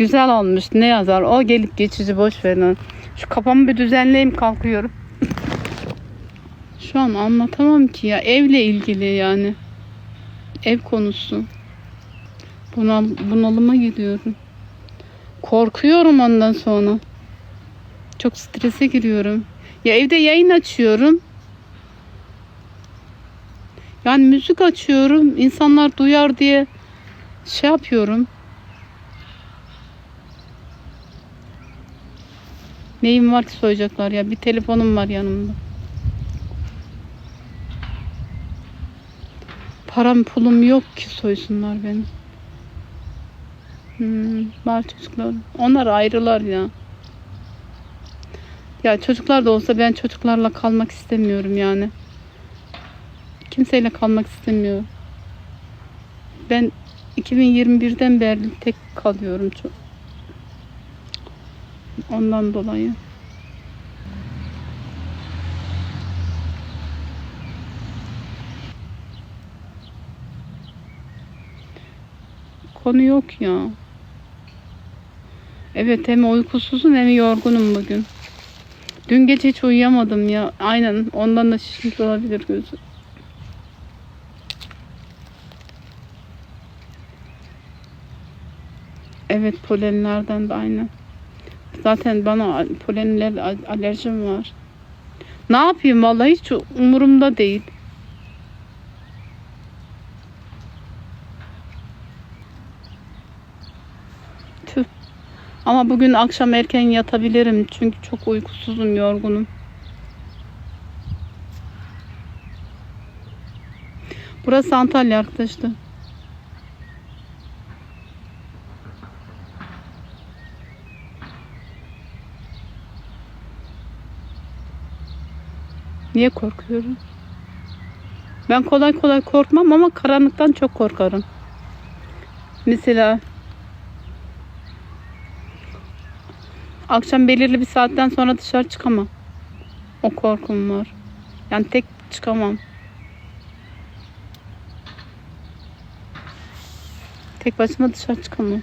Güzel olmuş. Ne yazar? O gelip geçici boş verin. Şu kafamı bir düzenleyeyim kalkıyorum. Şu an anlatamam ki ya. Evle ilgili yani. Ev konusu. Bunal, bunalıma gidiyorum. Korkuyorum ondan sonra. Çok strese giriyorum. Ya evde yayın açıyorum. Yani müzik açıyorum. insanlar duyar diye şey yapıyorum. Neyim var ki soyacaklar ya? Bir telefonum var yanımda. Param pulum yok ki soysunlar beni. Hmm, var çocuklar. Onlar ayrılar ya. Ya çocuklar da olsa ben çocuklarla kalmak istemiyorum yani. Kimseyle kalmak istemiyorum. Ben 2021'den beri tek kalıyorum çok. Ondan dolayı. Konu yok ya. Evet hem uykusuzum hem yorgunum bugün. Dün gece hiç uyuyamadım ya. Aynen ondan da şişmiş olabilir gözü. Evet polenlerden de aynen. Zaten bana polenler alerjim var. Ne yapayım vallahi hiç umurumda değil. Tüh. Ama bugün akşam erken yatabilirim çünkü çok uykusuzum, yorgunum. Burası Antalya arkadaşlar. Niye korkuyorum? Ben kolay kolay korkmam ama karanlıktan çok korkarım. Mesela akşam belirli bir saatten sonra dışarı çıkamam. O korkum var. Yani tek çıkamam. Tek başıma dışarı çıkamam.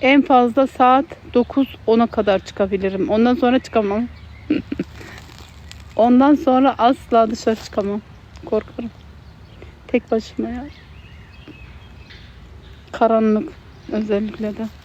En fazla saat 9-10'a kadar çıkabilirim. Ondan sonra çıkamam. Ondan sonra asla dışarı çıkamam. Korkarım. Tek başıma ya. Karanlık özellikle de.